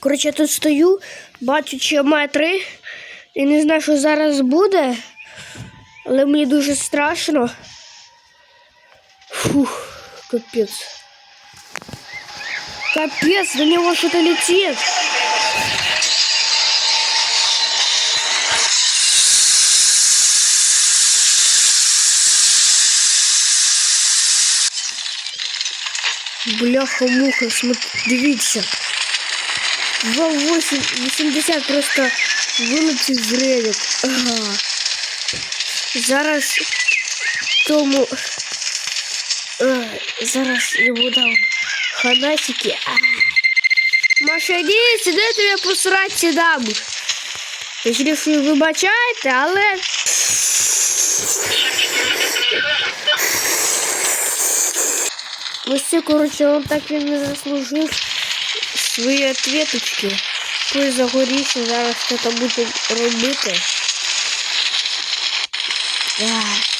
Коротше, я тут стою, бачу чи метри, і не знаю, що зараз буде, але мені дуже страшно. Фух, капець. Капець, до нього щось летить. Бляха-муха, смотри, дивіться. 2,8, 80 просто вилетів з рейок. Ага. Зараз тому. Ай, зараз йому дам ханасики. А. Маша, іди сюди, тобі посрати дам. Точніше, що вибачайте, але. Ось це, коротше, он так він не заслужив свої ответочки. Той загорівся, зараз що там буде робити. Ах.